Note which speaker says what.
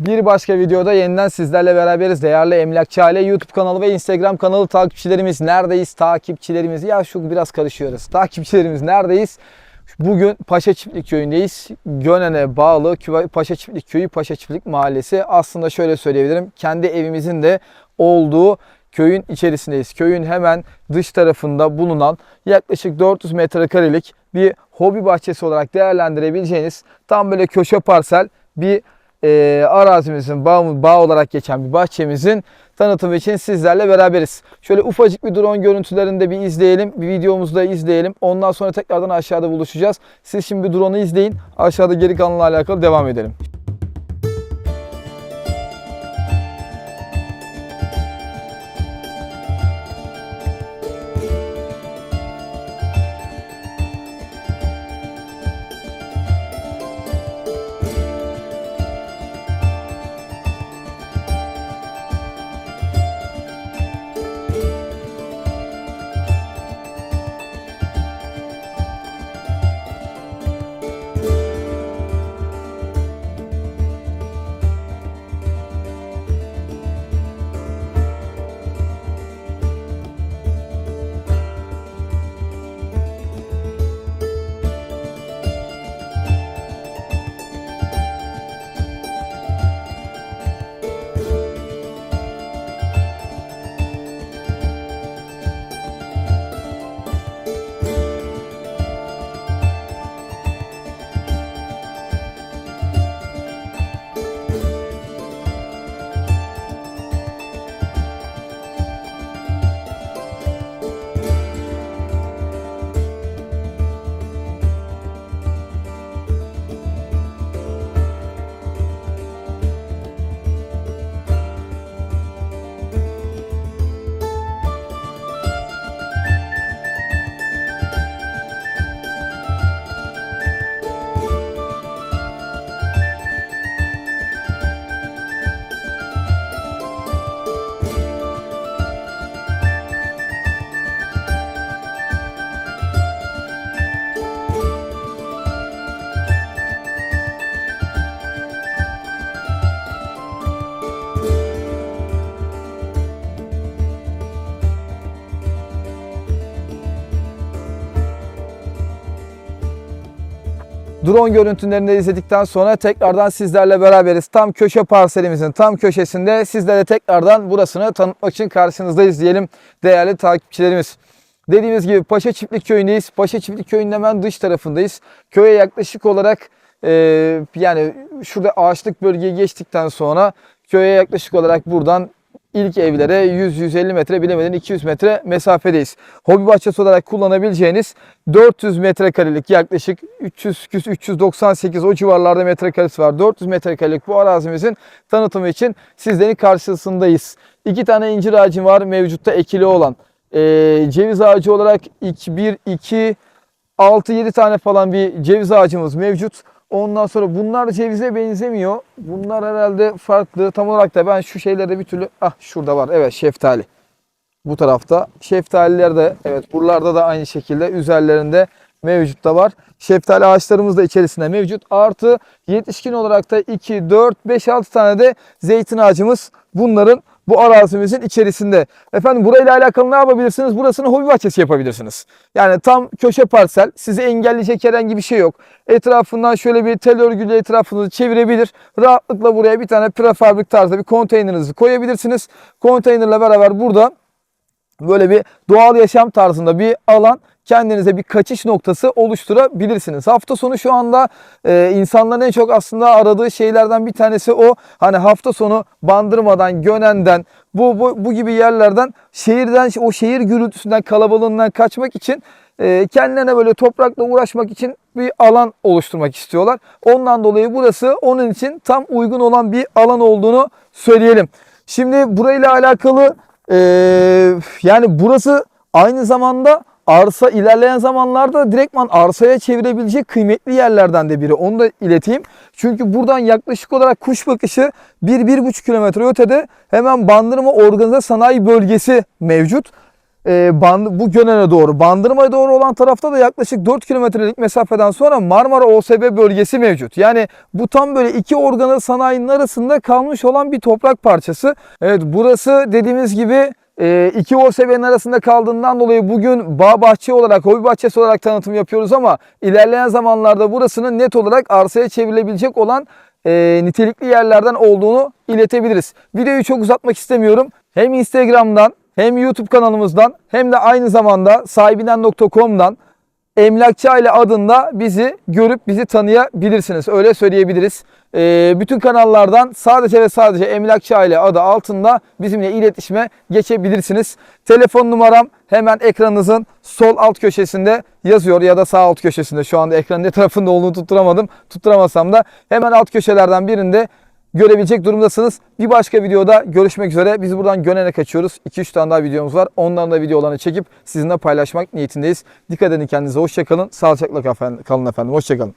Speaker 1: Bir başka videoda yeniden sizlerle beraberiz. Değerli Emlakçı Aile YouTube kanalı ve Instagram kanalı takipçilerimiz neredeyiz? Takipçilerimiz ya şu biraz karışıyoruz. Takipçilerimiz neredeyiz? Bugün Paşa Çiftlik Köyü'ndeyiz. Gönen'e bağlı Paşa Çiftlik Köyü Paşa Çiftlik Mahallesi. Aslında şöyle söyleyebilirim. Kendi evimizin de olduğu köyün içerisindeyiz. Köyün hemen dış tarafında bulunan yaklaşık 400 metrekarelik bir hobi bahçesi olarak değerlendirebileceğiniz tam böyle köşe parsel bir e, arazimizin bağ, bağ olarak geçen bir bahçemizin tanıtımı için sizlerle beraberiz. Şöyle ufacık bir drone görüntülerini de bir izleyelim. Bir videomuzu da izleyelim. Ondan sonra tekrardan aşağıda buluşacağız. Siz şimdi drone'u izleyin. Aşağıda geri kalanla alakalı devam edelim. Drone görüntülerini de izledikten sonra tekrardan sizlerle beraberiz. Tam köşe parselimizin tam köşesinde sizlere tekrardan burasını tanıtmak için karşınızdayız diyelim değerli takipçilerimiz. Dediğimiz gibi Paşa Çiftlik Köyü'ndeyiz. Paşa Çiftlik Köyü'nün hemen dış tarafındayız. Köye yaklaşık olarak e, yani şurada ağaçlık bölgeyi geçtikten sonra köye yaklaşık olarak buradan ilk evlere 100-150 metre bilemedin 200 metre mesafedeyiz. Hobi bahçesi olarak kullanabileceğiniz 400 metrekarelik yaklaşık 300 398 o civarlarda metrekaresi var. 400 metrekarelik bu arazimizin tanıtımı için sizlerin karşısındayız. İki tane incir ağacı var mevcutta ekili olan. Ee, ceviz ağacı olarak 2, 1, 2, 6, 7 tane falan bir ceviz ağacımız mevcut. Ondan sonra bunlar cevize benzemiyor. Bunlar herhalde farklı. Tam olarak da ben şu şeylerde bir türlü... Ah şurada var. Evet şeftali. Bu tarafta. Şeftaliler de evet buralarda da aynı şekilde üzerlerinde mevcut da var. Şeftali ağaçlarımız da içerisinde mevcut. Artı yetişkin olarak da 2, 4, 5, 6 tane de zeytin ağacımız bunların bu arazimizin içerisinde. Efendim burayla alakalı ne yapabilirsiniz? Burasını hobi bahçesi yapabilirsiniz. Yani tam köşe parsel. Sizi engelleyecek herhangi bir şey yok. Etrafından şöyle bir tel örgüyle etrafınızı çevirebilir. Rahatlıkla buraya bir tane prefabrik tarzda bir konteynerinizi koyabilirsiniz. Konteynerle beraber burada böyle bir doğal yaşam tarzında bir alan kendinize bir kaçış noktası oluşturabilirsiniz. Hafta sonu şu anda e, insanların en çok aslında aradığı şeylerden bir tanesi o. Hani hafta sonu Bandırmadan, Gönen'den bu, bu, bu gibi yerlerden şehirden o şehir gürültüsünden kalabalığından kaçmak için e, kendilerine böyle toprakla uğraşmak için bir alan oluşturmak istiyorlar. Ondan dolayı burası onun için tam uygun olan bir alan olduğunu söyleyelim. Şimdi burayla alakalı e, yani burası aynı zamanda arsa ilerleyen zamanlarda direktman arsaya çevirebilecek kıymetli yerlerden de biri. Onu da ileteyim. Çünkü buradan yaklaşık olarak kuş bakışı 1-1,5 kilometre ötede hemen Bandırma Organize Sanayi Bölgesi mevcut. E, Band- bu Gönen'e doğru. Bandırma'ya doğru olan tarafta da yaklaşık 4 kilometrelik mesafeden sonra Marmara OSB bölgesi mevcut. Yani bu tam böyle iki organı sanayinin arasında kalmış olan bir toprak parçası. Evet burası dediğimiz gibi e, iki OSB'nin arasında kaldığından dolayı bugün bağ bahçe olarak, hobi bahçesi olarak tanıtım yapıyoruz ama ilerleyen zamanlarda burasının net olarak arsaya çevrilebilecek olan e, nitelikli yerlerden olduğunu iletebiliriz. Videoyu çok uzatmak istemiyorum. Hem Instagram'dan hem YouTube kanalımızdan hem de aynı zamanda sahibinden.com'dan Emlakçı Aile adında bizi görüp bizi tanıyabilirsiniz. Öyle söyleyebiliriz. Ee, bütün kanallardan sadece ve sadece Emlakçı Aile adı altında bizimle iletişime geçebilirsiniz. Telefon numaram hemen ekranınızın sol alt köşesinde yazıyor ya da sağ alt köşesinde. Şu anda ekranın ne tarafında olduğunu tutturamadım. Tutturamasam da hemen alt köşelerden birinde görebilecek durumdasınız. Bir başka videoda görüşmek üzere. Biz buradan Gönen'e kaçıyoruz. 2-3 tane daha videomuz var. Onların da videolarını çekip sizinle paylaşmak niyetindeyiz. Dikkat edin kendinize. Hoşçakalın. Sağlıcakla kalın efendim. Hoşçakalın.